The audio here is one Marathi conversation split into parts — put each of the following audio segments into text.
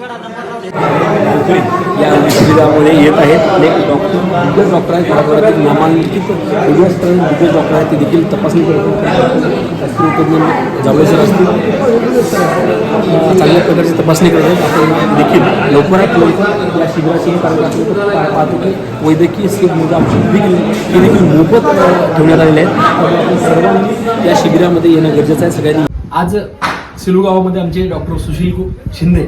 या शिबिरामध्ये येत आहेत अनेक डॉक्टर दिग्गज डॉक्टर आहेत त्याबरोबर नामांकित दिग्गज दिग्गज डॉक्टर आहेत ते देखील तपासणी करतात शास्त्रज्ञ जावळे असतील. चांगल्या प्रकारची तपासणी करतात आपण देखील लवकरात लवकर या शिबिराची कारण पाहतो की वैद्यकीय स्कीममध्ये औषध देखील हे देखील मोफत ठेवण्यात आलेले आहेत. सर्वांनी या शिबिरामध्ये येणं गरजेचं आहे. सगळ्यांनी आज सिलुगावामध्ये आमचे डॉक्टर सुशील शिंदे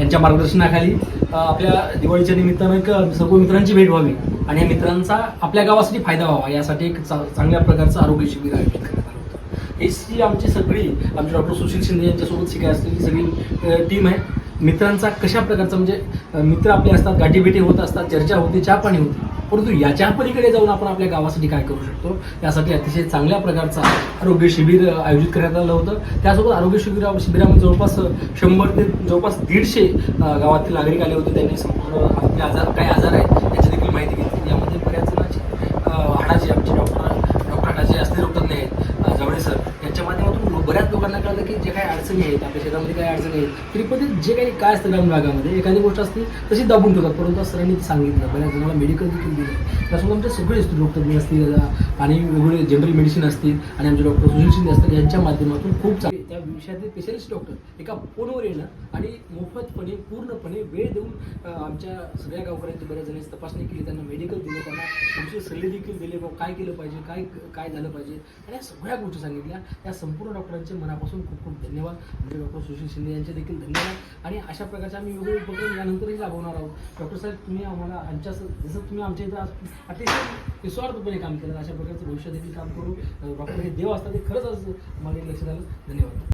यांच्या मार्गदर्शनाखाली आपल्या दिवाळीच्या निमित्तानं एक सर्व मित्रांची भेट व्हावी आणि या मित्रांचा आपल्या गावासाठी फायदा व्हावा यासाठी एक चा- चांगल्या प्रकारचं आरोग्य शिबिर आयोजित करण्यात आलं होतं. ही आमची सगळी आमचे डॉक्टर सुशील शिंदे यांच्यासोबत शिकाय असलेली सगळी टीम आहे. मित्रांचा कशा प्रकारचा म्हणजे मित्र आपले असतात गाठीभेटी होत असतात चर्चा होते चहा पाणी होते. परंतु याच्या पलीकडे जाऊन आपण आपल्या गावासाठी काय करू शकतो? यासाठी अतिशय चांगल्या प्रकारचा आरोग्य शिबिर आयोजित करण्यात आलं होतं. त्यासोबत आरोग्य शिबिरा शिबिरामध्ये जवळपास शंभर ते जवळपास दीडशे गावातील नागरिक आले होते. त्यांनी संपूर्ण आपले आजार काय आजार आहेत याची देखील माहिती घेतली यामध्ये बऱ्याच जणांची अ, हाडाचे आमचे डॉक्टर डॉक्टर हाडाचे असले डॉक्टर नाही आहेत अ, जवळे सर यांच्या माध्यमातून लो- बऱ्याच लोकांना कळलं की जे काही अडचणी आहेत आपल्या शेतामध्ये काही अडचणी आहेत तरी पण जे काही काय असतं ग्रामीण भागामध्ये एखादी गोष्ट असते तशी दाबून ठेवतात. परंतु सरांनी सांगितलं बऱ्याच जणांना मेडिकल देखील दिलं. त्यासोबत आमच्या सगळे असतील डॉक्टर असतील आणि वेगवेगळे जनरल मेडिसिन असतील आणि आमचे डॉक्टर सुशील शिंदे असतात यांच्या माध्यमातून खूप चांगले त्या विषयातील स्पेशलिस्ट डॉक्टर एका फोनवर येणं आणि मोफतपणे पूर्णपणे वेळ देऊन आमच्या सगळ्या गावकऱ्यांची बऱ्याच जणांची तपासणी केली त्यांना मेडिकल दिले त्यांना तुमचे सल्ले देखील दिले बाबा काय केलं पाहिजे काय काय झालं पाहिजे आणि या सगळ्या गोष्टी सांगितल्या. या संपूर्ण डॉक्टरांचे मनापासून खूप खूप धन्यवाद. आमचे डॉक्टर सुशील शिंदे यांचे देखील धन्यवाद. आणि अशा प्रकारचे आम्ही वेगवेगळे उपक्रम यानंतरही राबवणार आहोत. डॉक्टर साहेब तुम्ही आम्हाला आमच्या जसं तुम्ही आमच्या इथं अतिशय निस्वार्थपणे काम केलं अशा प्रकारचं भविष्य देखील काम करू. डॉक्टर हे देव असतात ते खरंच आज मला लक्षात आलं धन्यवाद.